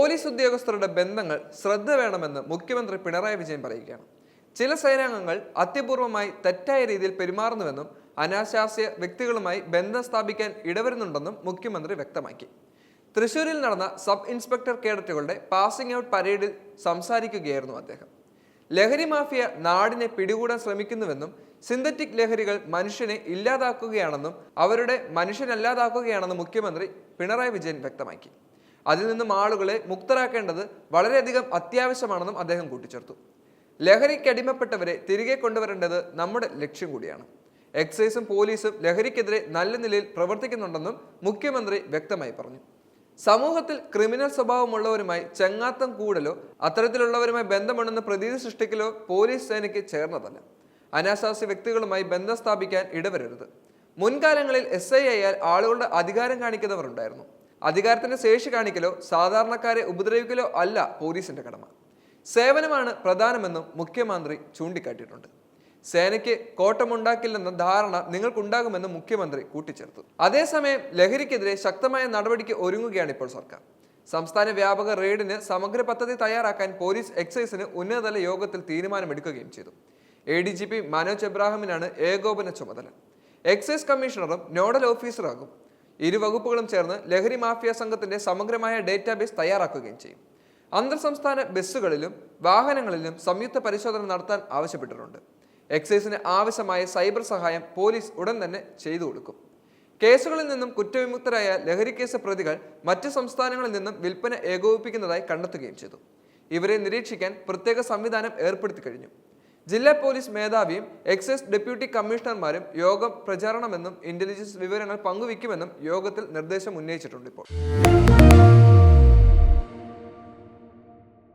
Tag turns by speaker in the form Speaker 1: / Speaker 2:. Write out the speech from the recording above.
Speaker 1: Police ഉദ്യോഗസ്ഥരുടെ ബന്ധങ്ങൾ ശ്രദ്ധ വേണമെന്ന് മുഖ്യമന്ത്രി പിണറായി വിജയൻ പറയുകയാണ്. ചില സേനാംഗങ്ങൾ അത്യപൂർവമായി തെറ്റായ രീതിയിൽ പെരുമാറുന്നുവെന്നും അനാശാസ്യ വ്യക്തികളുമായി ബന്ധം സ്ഥാപിക്കാൻ ഇടവരുന്നുണ്ടെന്നും മുഖ്യമന്ത്രി വ്യക്തമാക്കി. തൃശൂരിൽ നടന്ന സബ് ഇൻസ്പെക്ടർ കേഡറ്റുകളുടെ പാസിംഗ് ഔട്ട് പരേഡിൽ സംസാരിക്കുകയായിരുന്നു അദ്ദേഹം. ലഹരി മാഫിയ നാടിനെ പിടികൂടാൻ ശ്രമിക്കുന്നുവെന്നും സിന്തറ്റിക് ലഹരികൾ മനുഷ്യനെ ഇല്ലാതാക്കുകയാണെന്നും അവരുടെ മനുഷ്യനല്ലാതാക്കുകയാണെന്നും മുഖ്യമന്ത്രി പിണറായി വിജയൻ വ്യക്തമാക്കി. അതിൽ നിന്നും ആളുകളെ മുക്തരാക്കേണ്ടത് വളരെയധികം അത്യാവശ്യമാണെന്നും അദ്ദേഹം കൂട്ടിച്ചേർത്തു. ലഹരിക്കടിമപ്പെട്ടവരെ തിരികെ കൊണ്ടുവരേണ്ടത് നമ്മുടെ ലക്ഷ്യം കൂടിയാണ്. എക്സൈസും പോലീസും ലഹരിക്കെതിരെ നല്ല നിലയിൽ പ്രവർത്തിക്കുന്നുണ്ടെന്നും മുഖ്യമന്ത്രി വ്യക്തമായി പറഞ്ഞു. സമൂഹത്തിൽ ക്രിമിനൽ സ്വഭാവമുള്ളവരുമായി ചെങ്ങാത്തം കൂടലോ അത്തരത്തിലുള്ളവരുമായി ബന്ധമുണ്ടെന്ന് പ്രതീതി സൃഷ്ടിക്കലോ പോലീസ് സേനയ്ക്ക് ചേർന്നതല്ല. അനാശാസ്യ വ്യക്തികളുമായി ബന്ധം സ്ഥാപിക്കാൻ ഇടവരരുത്. മുൻകാലങ്ങളിൽ എസ് ഐ ആളുകളുടെ അധികാരം കാണിക്കുന്നവരുണ്ടായിരുന്നു. അധികാരത്തിന്റെ ശേഷി കാണിക്കലോ സാധാരണക്കാരെ ഉപദ്രവിക്കലോ അല്ല പോലീസിന്റെ കടമ. സേവനമാണ് പ്രധാനമെന്നും മുഖ്യമന്ത്രി ചൂണ്ടിക്കാട്ടിയിട്ടുണ്ട്. സേനയ്ക്ക് കോട്ടമുണ്ടാക്കില്ലെന്ന ധാരണ നിങ്ങൾക്കുണ്ടാകുമെന്നും മുഖ്യമന്ത്രി കൂട്ടിച്ചേർത്തു. അതേസമയം ലഹരിക്കെതിരെ ശക്തമായ നടപടിക്ക് ഒരുങ്ങുകയാണ് ഇപ്പോൾ സർക്കാർ. സംസ്ഥാന വ്യാപക റെയ്ഡിന് സമഗ്ര പദ്ധതി തയ്യാറാക്കാൻ പോലീസ് എക്സൈസിന് ഉന്നതതല യോഗത്തിൽ തീരുമാനമെടുക്കുകയും ചെയ്തു. A D G P Manoj എബ്രാഹിമിനാണ് ഏകോപന ചുമതല. എക്സൈസ് കമ്മീഷണറും നോഡൽ ഓഫീസറാകും ഇരു വകുപ്പുകളും ചേർന്ന് ലഹരി മാഫിയ സംഘത്തിന്റെ സമഗ്രമായ ഡേറ്റാബേസ് തയ്യാറാക്കുകയും ചെയ്യും. അന്തർ സംസ്ഥാന ബസ്സുകളിലും വാഹനങ്ങളിലും സംയുക്ത പരിശോധന നടത്താൻ ആവശ്യപ്പെട്ടിട്ടുണ്ട്. എക്സൈസിന് ആവശ്യമായ സൈബർ സഹായം പോലീസ് ഉടൻ തന്നെ ചെയ്തു കൊടുക്കും. കേസുകളിൽ നിന്നും കുറ്റവിമുക്തരായ ലഹരി കേസ് പ്രതികൾ മറ്റ് സംസ്ഥാനങ്ങളിൽ നിന്നും വിൽപ്പന ഏകോപിപ്പിക്കുന്നതായി കണ്ടെത്തുകയും ചെയ്തു. ഇവരെ നിരീക്ഷിക്കാൻ പ്രത്യേക സംവിധാനം ഏർപ്പെടുത്തി കഴിഞ്ഞു. ജില്ലാ പോലീസ് മേധാവിയും എക്സൈസ് ഡെപ്യൂട്ടി കമ്മീഷണർമാരും യോഗം പ്രചാരണമെന്നും ഇന്റലിജൻസ് വിവരങ്ങൾ പങ്കുവയ്ക്കുമെന്നും യോഗത്തിൽ നിർദ്ദേശം ഉന്നയിച്ചിട്ടുണ്ട് ഇപ്പോൾ.